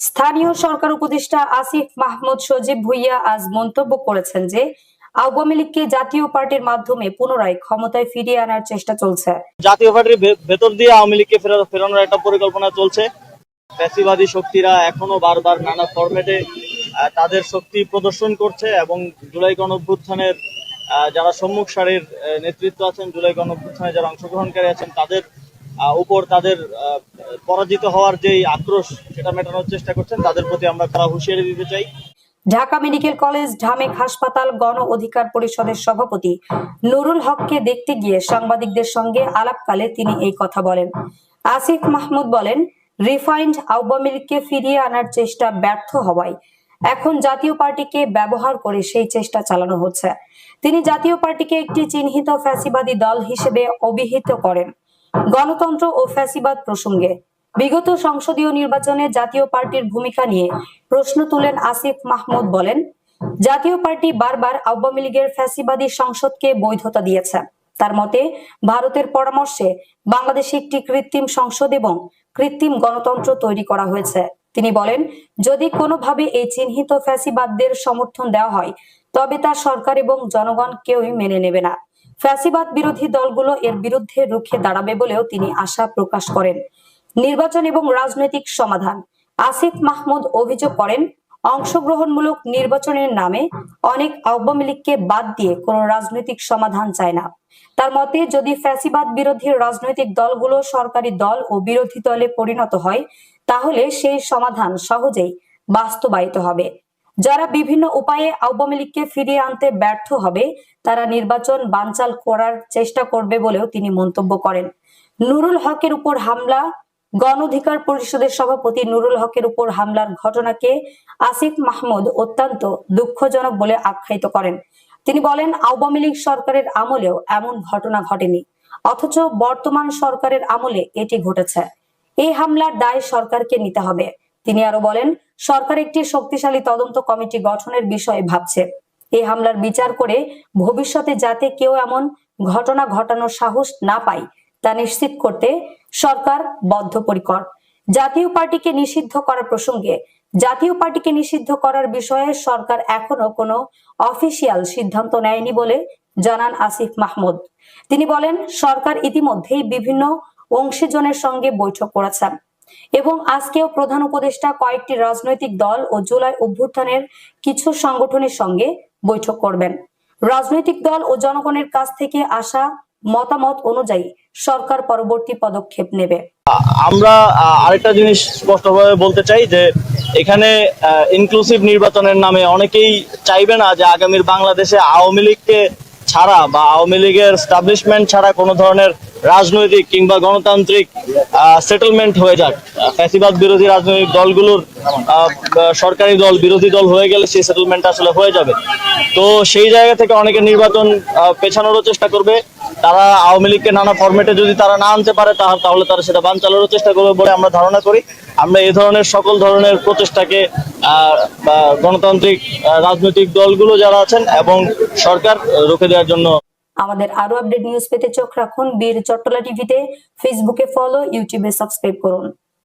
স্থানীয় সরকার উপদেষ্টা আসিফ মাহমুদ সজীব ভুইয়া আজ মন্তব্য করেছেন যে আওয়ামী লীগকে জাতীয় পার্টির মাধ্যমে পুনরায় ক্ষমতায় ফিরিয়ে আনার চেষ্টা চলছে। জাতীয় পার্টির ভেতর দিয়ে আওয়ামী লীগকে ফেরানোর একটা পরিকল্পনা চলছে। ফ্যাসিবাদী শক্তিরা এখনও বারবার নানা ফরম্যাটে তাদের শক্তি প্রদর্শন করছে এবং জুলাই গণ অভ্যুত্থানের আহ, যারা সম্মুখ সারির নেতৃত্ব আছেন জুলাই গণ অভ্যুত্থানে যারা অংশগ্রহণকারী আছেন তাদের উপর তাদের পরাজিত হওয়ার যেই আক্রোশ সেটা মেটানোর চেষ্টা করছেন, তাদের প্রতি আমরা তারা হুঁশিয়ারি দিতে চাই। ঢাকা মেডিকেল কলেজ, ঢামেক হাসপাতাল, গণ অধিকার পরিষদের সভাপতি নুরুল হককে দেখতে গিয়ে সাংবাদিকদের সঙ্গে আলাপকালে তিনি এই কথা বলেন। আসিফ মাহমুদ বলেন, রিফাইন্ড আওয়ামী লীগকে ফিরিয়ে আনার চেষ্টা ব্যর্থ হওয়ায় এখন জাতীয় পার্টিকে ব্যবহার করে সেই চেষ্টা চালানো হচ্ছে। তিনি জাতীয় পার্টিকে একটি চিহ্নিত ফ্যাসিবাদী দল হিসেবে অভিহিত করেন। গণতন্ত্র ও ফ্যাসিবাদ প্রসঙ্গে বিগত সংসদীয় নির্বাচনে জাতীয় পার্টির ভূমিকা নিয়ে প্রশ্ন তুলেন আসিফ মাহমুদ বলেন, জাতীয় পার্টি বারবার আওয়ামী লীগের ফ্যাসিবাদী সংসদকে বৈধতা দিয়েছে। তার মতে, ভারতের পরামর্শে বাংলাদেশে একটি কৃত্রিম সংসদ এবং কৃত্রিম গণতন্ত্র তৈরি করা হয়েছে। তিনি বলেন, যদি কোনোভাবে এই চিহ্নিত ফ্যাসিবাদদের সমর্থন দেওয়া হয়, তবে তা সরকার এবং জনগণ কেউই মেনে নেবে না। ফ্যাসিবাদ বিরোধী দলগুলো এর বিরুদ্ধে রুখে দাঁড়াবে বলেও তিনি আশা প্রকাশ করেন। নির্বাচন এবং রাজনৈতিক সমাধান। আসিফ মাহমুদ অভিযোগ করেন, অংশগ্রহণমূলক নির্বাচনের নামে অনেক আওয়ামী লীগকে বাদ দিয়ে কোনো রাজনৈতিক সমাধান চায় না। তার মতে, যদি ফ্যাসিবাদ বিরোধী রাজনৈতিক দলগুলো সরকারি দল ও বিরোধী দলে পরিণত হয়, তাহলে সেই সমাধান সহজেই বাস্তবায়িত হবে। যারা বিভিন্ন উপায়ে আওয়ামী লীগকে ফিরিয়ে আনতে ব্যর্থ হবে, তারা নির্বাচন বানচাল করার চেষ্টা করবে বলেও তিনি মন্তব্য করেন। নুরুল হকের উপর হামলা গণ অধিকার পরিষদের সভাপতি নুরুল হকের উপর হামলার ঘটনাকে আসিফ মাহমুদ অত্যন্ত দুঃখজনক বলে আখ্যায়িত করেন। তিনি বলেন, আওয়ামী লীগ সরকারের আমলেও এমন ঘটনা ঘটেনি, অথচ বর্তমান সরকারের আমলে এটি ঘটেছে। এই হামলার দায় সরকারকে নিতে হবে। তিনি আরও বলেন সরকার একটি শক্তিশালী তদন্ত কমিটি গঠনের বিষয়ে ভাবছে। এই হামলার বিচার করে ভবিষ্যতে যাতে কেউ এমন ঘটনা ঘটানোর সাহস না পায়, তা নিশ্চিত করতে সরকার বদ্ধপরিকর। জাতীয় পার্টিকে নিষিদ্ধ করার প্রসঙ্গে, জাতীয় পার্টিকে নিষিদ্ধ করার বিষয়ে সরকার এখনও কোনো অফিসিয়াল সিদ্ধান্ত নেয়নি বলে জানান আসিফ মাহমুদ। তিনি বলেন, সরকার ইতিমধ্যেই বিভিন্ন অংশীজনের সঙ্গে বৈঠক করেছেন। এবং আজকেও প্রধান উপদেষ্টা কয়েকটি রাজনৈতিক দল ও জুলাই অভ্যুত্থানের কিছু সংগঠনের সঙ্গে বৈঠক করবেন। রাজনৈতিক দল ও জনগণের কাছ থেকে আসা মতামত অনুযায়ী সরকার পরবর্তী পদক্ষেপ নেবে। আমরা আরেকটা জিনিস স্পষ্টভাবে বলতে চাই যে, এখানে ইনক্লুসিভ নির্বাচনের নামে অনেকেই চাইবে না যে আগামীর বাংলাদেশে আওয়ামী লীগকে ছাড়া বা আওয়ামী লীগের স্টাবলিশমেন্ট ছাড়া কোনো ধরনের রাজনৈতিক কিংবা গণতান্ত্রিক সেটেলমেন্ট হয়ে যাক। ফ্যাসিবাদ বিরোধী রাজনৈতিক দলগুলোর সরকারি দল, বিরোধী দল হয়ে গেলে সেই সেটেলমেন্ট আসলে হয়ে যাবে। তো সেই জায়গা থেকে অনেকে নির্বাচন পেছানোরও চেষ্টা করবে। তারা আওয়ামী লীগকে নানা ফরম্যাটে যদি তারা না আনতে পারে তাহলে তারা সেটা বান চালানোর চেষ্টা করবে বলে আমরা ধারণা করি। আমরা এই ধরনের সকল ধরনের প্রচেষ্টাকে গণতান্ত্রিক রাজনৈতিক দলগুলো যারা আছেন এবং সরকার রুখে দেওয়ার জন্য। আমাদের আরও আপডেট নিউজ পেতে চোখ রাখুন বীর চট্টলা টিভিতে ফেসবুকে ফলো ইউটিউবে সাবস্ক্রাইব করুন।